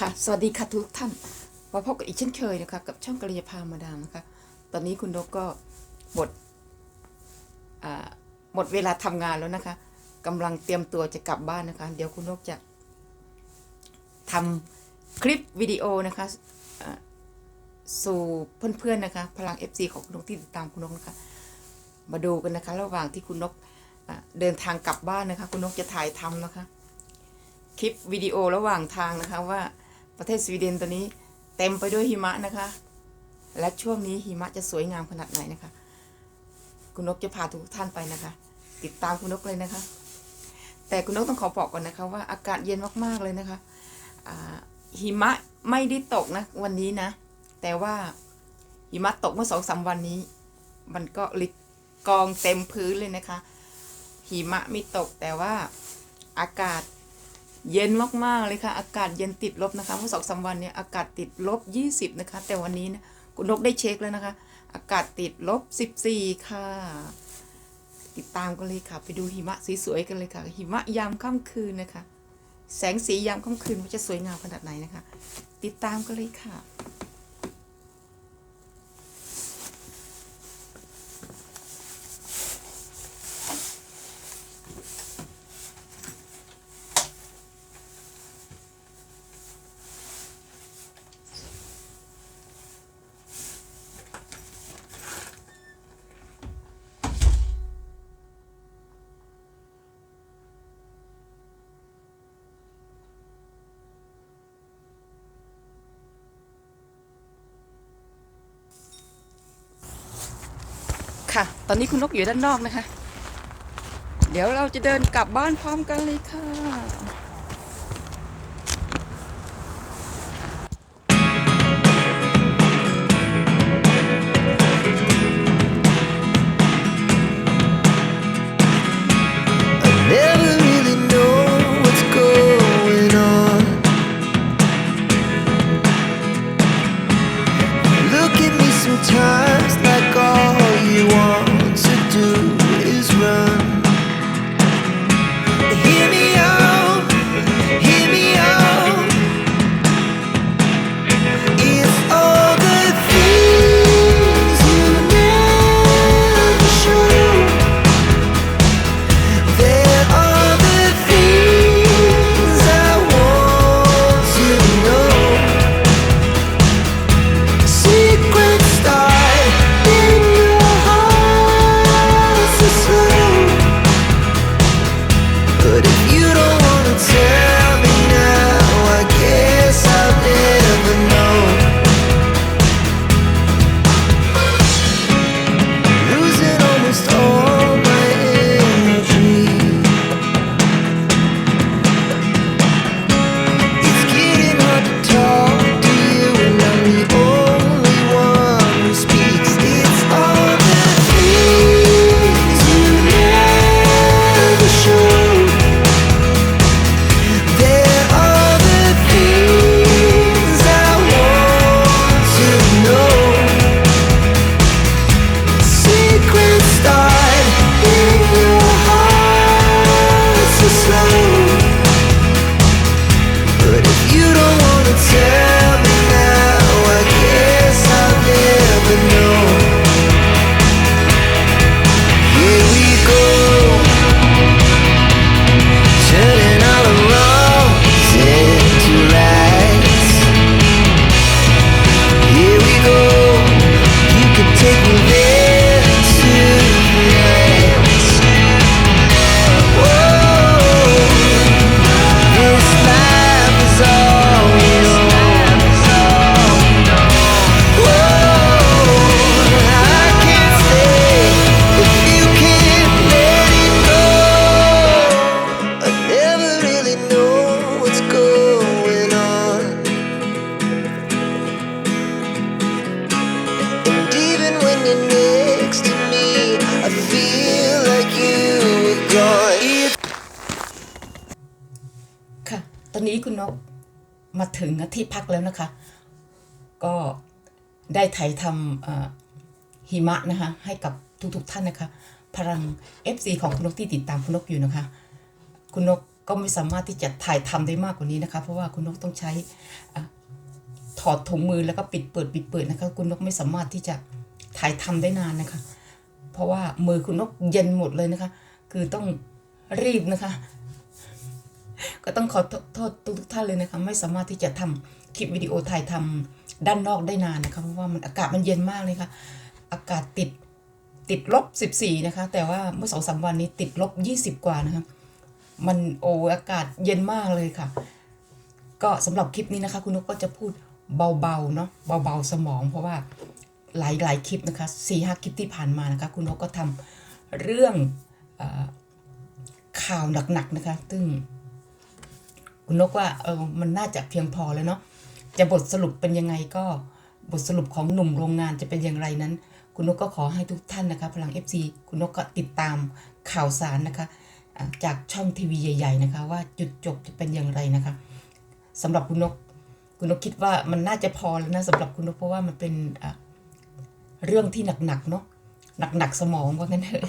ค่ะ สวัสดีค่ะทุกท่าน มาพบกันอีกเช่นเคยนะคะ กับช่องกริยาพามาดามนะคะ ตอนนี้คุณนกก็หมดหมดเวลาทำงานแล้วนะคะกำลังเตรียมตัวจะกลับบ้านนะคะ เดี๋ยวคุณนกจะทำคลิปวิดีโอนะคะสู่เพื่อนๆนะคะ พลัง FC ของคุณนกที่ติดตามคุณนกนะคะ มาดูกันนะคะ ระหว่างที่คุณนกเดินทางกลับบ้านนะคะ คุณนกจะถ่ายทำนะคะ คลิปวิดีโอระหว่างทางนะคะว่า ประเทศสวีเดนตอนนี้เต็มไปด้วยหิมะนะคะ และช่วงนี้หิมะจะสวยงามขนาดไหนนะคะ คุณนกจะพาทุกท่านไปนะคะ ติดตามคุณนกเลยนะคะ แต่คุณนกต้องขอบอกก่อนนะคะว่าอากาศเย็นมากๆเลยนะคะหิมะไม่ได้ตกนะวันนี้นะ แต่ว่าหิมะตกเมื่อสองสามวันนี้ มันก็ลิดกองเต็มพื้นเลยนะคะหิมะไม่ตกแต่ว่าอากาศ เย็นมากๆเลยค่ะ อากาศเย็นติดลบนะคะเมื่อสองสามวันเนี่ยอากาศติดลบ 20 นะคะ แต่วันนี้นะคุณนกได้เช็คแล้วนะคะ อากาศติดลบ 14 ค่ะ ติดตามกันเลยค่ะ ไปดูหิมะสวยๆกันเลยค่ะ หิมะยามค่ำคืนนะคะ แสงสียามค่ำคืนมันจะสวยงามขนาดไหนนะคะ ติดตามกันเลยค่ะ ค่ะ ตอนนี้คุณนกอยู่ด้านนอกนะคะ เดี๋ยวเราจะเดินกลับบ้านพร้อมกันเลยค่ะ คุณนกมาถึงที่พักแล้วนะคะ ก็ได้ถ่ายทำหิมะนะคะ ให้กับทุกๆท่านนะคะ พลัง FC ของคุณนกที่ติดตามคุณนกอยู่นะคะ คุณนกก็ไม่สามารถที่จะถ่ายทำได้มากกว่านี้นะคะ เพราะว่าคุณนกต้องใช้ถอดถุงมือแล้วก็ปิดเปิดปิดเปิดนะคะ คุณนกไม่สามารถที่จะถ่ายทำได้นานนะคะ เพราะว่ามือคุณนกเย็นหมดเลยนะคะ คือต้องรีบนะคะ ก็ต้องขอโทษทุกท่านเลยนะคะไม่สามารถที่จะทำคลิปวิดีโอถ่ายทำด้านนอกได้นานนะคะเพราะว่ามันอากาศมันเย็นมากเลยค่ะ อากาศติดติดลบ 14 นะคะ แต่ว่าเมื่อสองสามวันนี้ติดลบ 20 กว่านะคะมันโออากาศเย็นมากเลยค่ะ ก็สำหรับคลิปนี้นะคะ คุณนกก็จะพูดเบาๆเนาะเบาๆสมอง เพราะว่าหลายๆคลิปนะคะสี่ห้าคลิปที่ผ่านมานะคะ คุณนกก็ทำเรื่องอข่าวหนักๆนะคะ ซึ่ง คุณนกว่าเออมันน่าจะเพียงพอแล้วเนาะจะบทสรุปเป็นยังไงก็บทสรุปของหนุ่มโรงงานจะเป็นอย่างไรนั้น คุณนกก็ขอให้ทุกท่านนะคะ พลัง FC คุณนกก็ติดตามข่าวสารนะคะจากช่องทีวีใหญ่ ๆ นะคะ ว่าจุดจบจะเป็นอย่างไรนะคะสำหรับคุณนกคุณนกคิดว่ามันน่าจะพอแล้วนะสำหรับคุณนกเพราะว่ามันเป็นเรื่องที่หนักๆเนาะหนักๆสมองว่างั้นเถอะ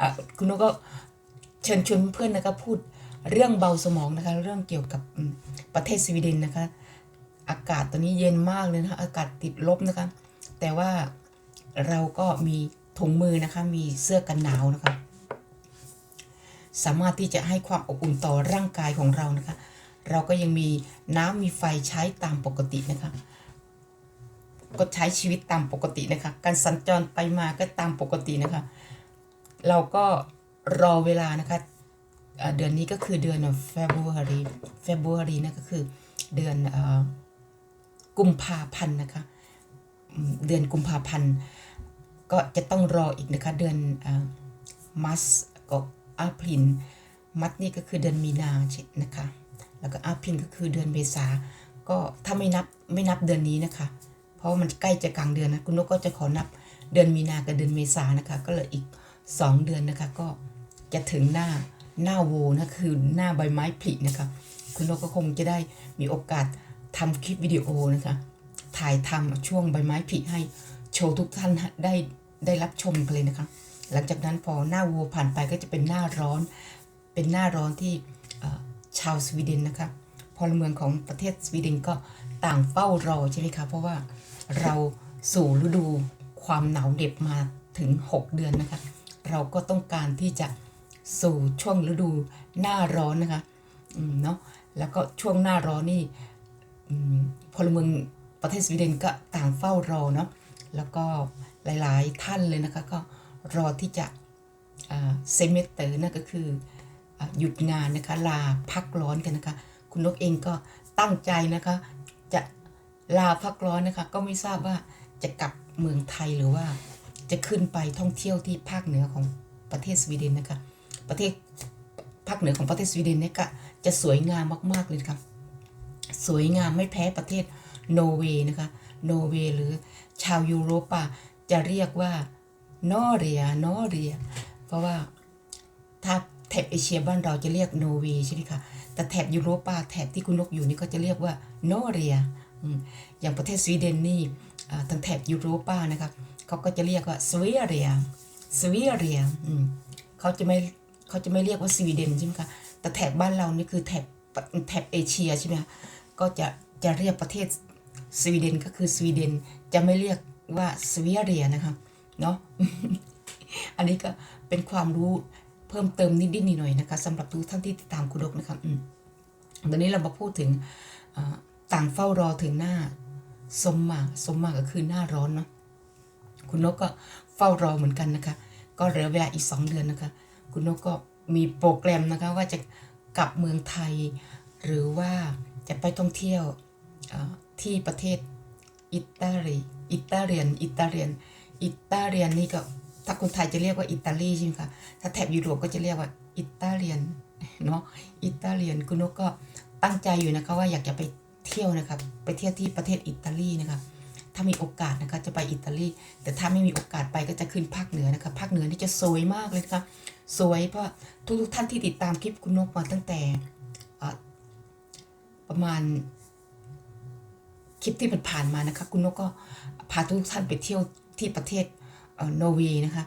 อะคุณนกก็เชิญชวนเพื่อนนะคะพูด เรื่องเบาสมองนะคะ เรื่องเกี่ยวกับประเทศสวีเดนนะคะ อากาศตอนนี้เย็นมากเลยนะคะ อากาศติดลบนะคะ แต่ว่าเราก็มีถุงมือนะคะ มีเสื้อกันหนาวนะคะ สามารถที่จะให้ความอบอุ่นต่อร่างกายของเรานะคะ เราก็ยังมีน้ำมีไฟใช้ตามปกตินะคะ ก็ใช้ชีวิตตามปกตินะคะ การสัญจรไปมาก็ตามปกตินะคะ เราก็รอเวลานะคะ เดือนนี้ก็คือเดือน February February นะก็คือเดือนกุมภาพันธ์นะคะ เดือนกุมภาพันธ์ก็จะต้องรออีกนะคะ เดือนมัสกับอาพินมัดนี่ก็คือเดือนมีนาใช่นะคะ แล้วก็อาพินก็คือเดือนเมษา ก็ถ้าไม่นับไม่นับเดือนนี้นะคะ เพราะามันใกล้จะกลางเดือนนะคุณนกก็จะขอนับเดือนมีนากับเดือนเมษานะคะ ก็เลืออีก 2 เดือนนะคะ ก็จะถึงหน้า หน้าโวนะคือหน้าใบไม้ผลินะคะคุณนกก็คงจะได้มีโอกาสทำคลิปวิดีโอนะคะ ถ่ายทำช่วงใบไม้ผลิให้โชว์ทุกท่านได้ได้รับชมกันเลยนะคะ หลังจากนั้นพอหน้าวัวผ่านไปก็จะเป็นหน้าร้อน เป็นหน้าร้อนที่ชาวสวีเดนนะคะพลเมืองของประเทศสวีเดนก็ต่างเฝ้ารอใช่ไหมคะเพราะว่าเราสู่ฤดูความหนาวเหน็บมาถึง 6 เดือนนะคะ เราก็ต้องการที่จะ สู่ช่วงฤดูหน้าร้อนนะคะเนาะแล้วก็ช่วงหน้าร้อนนี่พลเมืองประเทศสวีเดนก็ต่างเฝ้ารอเนาะแล้วก็หลายๆท่านเลยนะคะก็รอที่จะเซมิเตอร์นั่นก็คืออหยุดงานนะคะลาพักร้อนกันนะคะ คุณนกเองก็ตั้งใจนะคะจะลาพักร้อนนะคะก็ไม่ทราบว่าจะกลับเมืองไทยหรือว่าจะขึ้นไปท่องเที่ยวที่ภาคเหนือของประเทศสวีเดนนะคะ ประเทศภาคเหนือของประเทศสวีเดนเนี่ยก็จะสวยงามมาก ๆ เลยค่ะสวยงามไม่แพ้ประเทศโนเวย์นะคะ โนเวย์หรือชาวยุโรปจะเรียกว่านอเรียนอเรีย เพราะว่าถ้าแถบเอเชียบ้านเราจะเรียกโนเวย์ใช่ไหมคะ แต่แถบยุโรปแถบที่คุณนกอยู่นี่ก็จะเรียกว่านอเรียอืมอย่างประเทศสวีเดนนี่ทางแถบยุโรปนะคะเขาก็จะเรียกว่าสวีเรียสวีเรียเขาจะไม่ เขาจะไม่เรียกว่าสวีเดนใช่ไหมคะแต่แถบบ้านเรานี่คือแถบแถบเอเชียใช่ไหมคะก็จะจะเรียกประเทศสวีเดนก็คือสวีเดนจะไม่เรียกว่าสวีเรียนะคะเนาะอันนี้ก็เป็นความรู้เพิ่มเติมนิดๆหน่อยๆนะคะสำหรับทุกท่านที่ติดตามคุณดกนะคะอืมตอนนี้เรามาพูดถึงต่างเฝ้ารอถึงหน้าสมมาสมมาก็คือหน้าร้อนเนาะคุณนกก็เฝ้ารอเหมือนกันนะคะ ก็เหลือเวลาอีกสองเดือนนะคะ คุณนกก็มีโปรแกรมนะคะว่าจะกลับเมืองไทย หรือว่าจะไปท่องเที่ยวที่ประเทศอิตาลีอิตาเลียนอิตาเลียนอิตาเลียนนี่ก็ถ้าคนไทยจะเรียกว่าอิตาลีใช่ไหมคะถ้าแถบยุโรปก็จะเรียกว่าอิตาเลียนเนาะอิตาเลียนคุณนกก็ตั้งใจอยู่นะคะว่าอยากจะไปเที่ยวนะคะไปเที่ยวที่ประเทศอิตาลีนะคะถ้ามีโอกาสนะคะจะไปอิตาลีแต่ถ้าไม่มีโอกาสไปก็จะขึ้นภาคเหนือนะคะภาคเหนือนี่จะสวยมากเลยนะคะ สวยเพราะทุกๆท่านที่ติดตามคลิปคุณนกมาตั้งแต่ประมาณคลิปที่ผ่านมานะคะคุณนกก็พาทุกท่านไปเที่ยวที่ประเทศเออนอร์เวย์นะคะ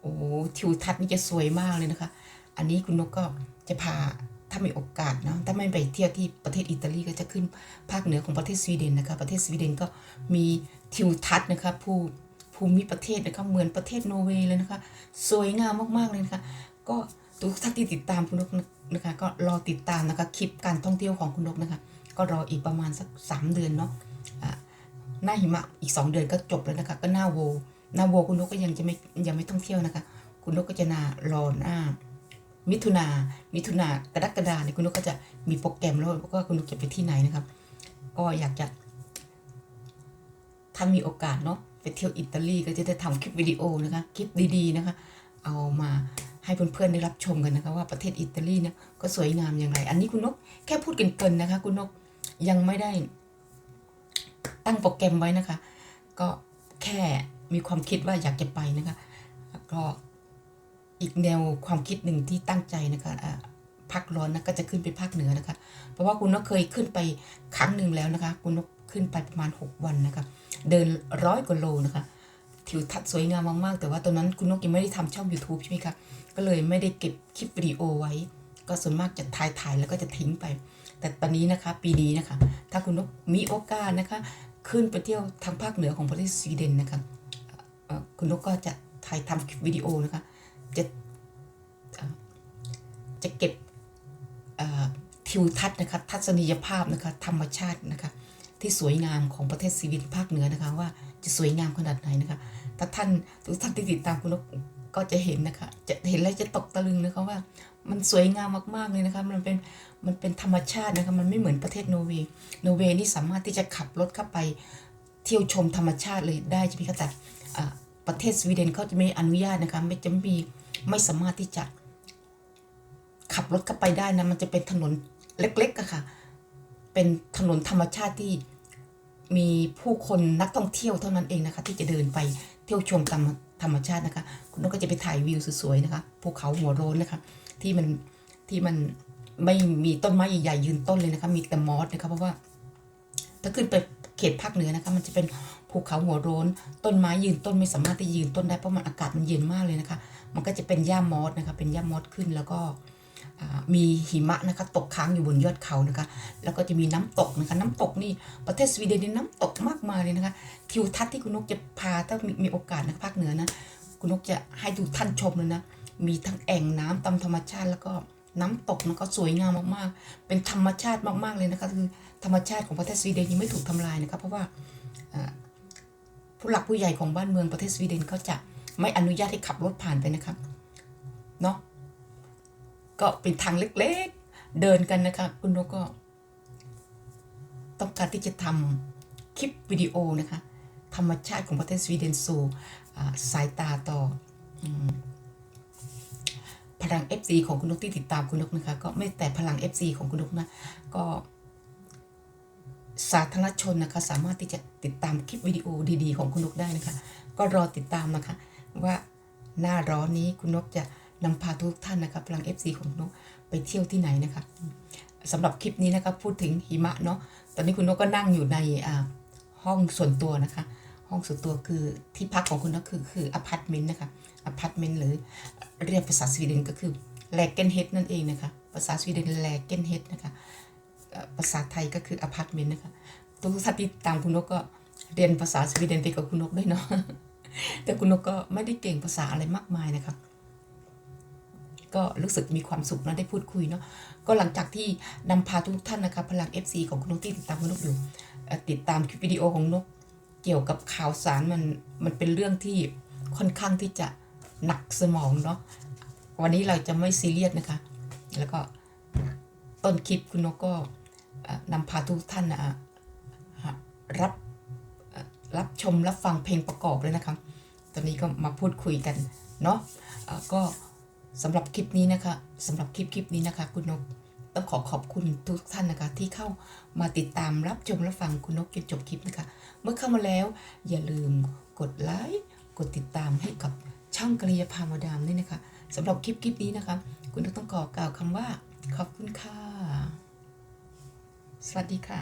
โอ้ทิวทัศน์นี่จะสวยมากเลยนะคะ อันนี้คุณนกก็จะพาถ้ามีโอกาสเนาะถ้าไม่ไปเที่ยวที่ประเทศอิตาลีก็จะขึ้นภาคเหนือของประเทศสวีเดนนะคะ ประเทศสวีเดนก็มีทิวทัศน์นะคะภู ภูมิประเทศนะคะเหมือนประเทศโนเวย์เลยนะคะ สวยงามมากๆเลยนะคะ ก็ทุกท่านที่ติดตามคุณนกนะคะ ก็รอติดตามนะคะคลิปการท่องเที่ยวของคุณนกนะคะ ก็รออีกประมาณสักสามเดือนเนาะหน้าหิมะอีกสองเดือนก็จบแล้วนะคะ ก็หน้าโวหน้าโวคุณนกก็ยังจะไม่ยังไม่ท่องเที่ยวนะคะ คุณนกก็จะนารอหน้า มิถุนา มิถุนากรกฎาเนี่ยคุณนกก็จะมีโปรแกรมแล้วว่าคุณนกจะไปที่ไหนนะครับ ก็อยากจะถ้ามีโอกาสเนาะ เที่ยวอิตาลีก็จะได้ทำคลิปวิดีโอนะคะคลิปดีๆนะคะ เอามาให้เพื่อนๆได้รับชมกันนะคะ ว่าประเทศอิตาลีเนี่ยก็สวยงามอย่างไร อันนี้คุณนกแค่พูดเกินๆนะคะ คุณนกยังไม่ได้ตั้งโปรแกรมไว้นะคะ ก็แค่มีความคิดว่าอยากจะไปนะคะก็อีกแนวความคิดหนึ่งที่ตั้งใจนะคะอ่าภาคร้อนนะก็จะขึ้นไปภาคเหนือนะคะ เพราะว่าคุณนกเคยขึ้นไปครั้งหนึ่งแล้วนะคะ คุณนก ขึ้นไปประมาณ 6 วันนะคะ เดินร้อยกว่าโลนะคะทิวทัศน์สวยงามมาก ๆ แต่ว่าตอนนั้นคุณนกยังไม่ได้ทำช่อง YouTube ใช่ไหมคะ ก็เลยไม่ได้เก็บคลิปวิดีโอไว้ ก็ส่วนมากจะถ่ายถ่ายแล้วก็จะทิ้งไป แต่ตอนนี้นะคะ ปีนี้นะคะ ถ้าคุณนกมีโอกาสนะคะ ขึ้นไปเที่ยวทางภาคเหนือของประเทศสวีเดนนะคะคุณนกก็จะถ่ายทำคลิปวิดีโอนะคะ จะจะเก็บทิวทัศน์นะคะ ทัศนียภาพนะคะ ธรรมชาตินะคะ ที่สวยงามของประเทศสวีเดนภาคเหนือนะคะว่าจะสวยงามขนาดไหนนะคะถ้าท่านทุกท่านที่ติดตามคุณนกก็จะเห็นนะคะ จะเห็นแล้วจะตกตะลึงนะคะว่า มันสวยงามมากๆเลยนะคะ มันเป็น มันเป็นธรรมชาตินะคะ มันไม่เหมือนประเทศนอร์เวย์นอร์เวย์นี่สามารถที่จะขับรถเข้าไปเที่ยวชมธรรมชาติเลยได้ใช่ไหมคะแต่ประเทศสวีเดนเขาจะไม่อนุญาตนะคะ ไม่จะมี ไม่สามารถที่จะขับรถเข้าไปได้นะ มันจะเป็นถนนเล็กๆอะค่ะ เป็นถนนธรรมชาติที่มีผู้คนนักท่องเที่ยวเท่านั้นเองนะคะ ที่จะเดินไปเที่ยวชมธรรมธรรมชาตินะคะ คุณนกก็จะไปถ่ายวิวสวยๆนะคะภูเขาหัวโรนนะคะ ที่มันที่มันไม่มีต้นไม้ใหญ่ๆยืนต้นเลยนะคะ มีแต่มอสนะคะเพราะว่า ถ้าขึ้นไปเขตภาคเหนือนะคะ มันจะเป็นภูเขาหัวโรนต้นไม้ยืนต้นไม่สามารถที่ยืนต้นได้เพราะมันอากาศมันเย็นมากเลยนะคะ มันก็จะเป็นหญ้ามอสนะคะ เป็นหญ้ามอสขึ้นแล้วก็ มีหิมะนะคะตกค้างอยู่บนยอดเขานะคะ แล้วก็จะมีน้ำตกนะคะน้ำตกนี่ประเทศสวีเดนนี่น้ำตกมากมายเลยนะคะทิวทัศน์ที่คุณนกจะพาถ้ามีมีโอกาสนะภาคเหนือนะคุณนกจะให้ดูท่านชมเลยนะมีทั้งแอ่งน้ำตามธรรมชาติแล้วก็น้ำตกนะก็สวยงามมากๆ เป็นธรรมชาติมากๆเลยนะคะคือธรรมชาติของประเทศสวีเดนยังไม่ถูกทำลายนะคะเพราะว่าอ่าผู้หลักผู้ใหญ่ของบ้านเมืองประเทศสวีเดนเขาจะไม่อนุญาตให้ขับรถผ่านไปนะคะเนาะ ก็เป็นทางเล็กๆ เดินกันนะคะ คุณนกก็ ต้องการที่จะทำคลิปวิดีโอนะคะ ธรรมชาติของประเทศสวีเดนสู่สายตาต่อพลัง FC ของคุณนกที่ติดตามคุณนกนะคะ ก็ไม่แต่พลัง FC ของคุณนกนะ ก็สาธารณชนนะคะ สามารถที่จะติดตามคลิปวิดีโอดีๆ ของคุณนกได้นะคะ ก็รอติดตามนะคะ ว่าหน้าร้อนนี้คุณนกจะ นำพาทุกท่านนะคะพลัง FC ของคุณนกไปเที่ยวที่ไหนนะคะสำหรับคลิปนี้นะคะพูดถึงหิมะเนาะตอนนี้คุณนกก็นั่งอยู่ในห้องส่วนตัวนะคะ ห้องส่วนตัวคือที่พักของคุณนกคือคืออพาร์ตเมนต์นะคะอพาร์ตเมนต์หรือเรียกภาษาสวีเดนก็คือแลกเกนเฮดนั่นเองนะคะภาษาสวีเดนแลกเกนเฮดนะคะภาษาไทยก็คืออพาร์ตเมนต์นะคะทุกท่านที่ตามคุณนกก็เรียนภาษาสวีเดนไปกับคุณนกด้วยเนาะแต่คุณนกก็ไม่ได้เก่งภาษาอะไรมากมายนะคะ ก็รู้สึกมีความสุขนะได้พูดคุยเนาะก็หลังจากที่นำพาทุกท่านนะคะพลัง FC ของคุณนกที่ติดตามคุณนกอยู่ติดตามคลิปวิดีโอของนกเกี่ยวกับข่าวสารมันมันเป็นเรื่องที่ค่อนข้างที่จะหนักสมองเนาะวันนี้เราจะไม่ซีเรียสนะคะ แล้วก็ต้นคลิปคุณนกก็นำพาทุกท่านนะฮะรับรับชมรับฟังเพลงประกอบเลยนะคะ ตอนนี้ก็มาพูดคุยกันเนาะก็ สำหรับคลิปนี้นะคะสำหรับคลิปคลิปนี้นะคะ คุณนกต้องขอขอบคุณทุกท่านนะคะ ที่เข้ามาติดตามรับชมรับฟังคุณนกจนจบคลิปนะคะ เมื่อเข้ามาแล้วอย่าลืมกดไลค์กดติดตามให้กับช่องกริยาพามาดามด้วยนะคะสำหรับคลิปคลิปนี้นะคะ คุณนกต้องขอกล่าวคำว่า ขอบคุณค่ะ สวัสดีค่ะ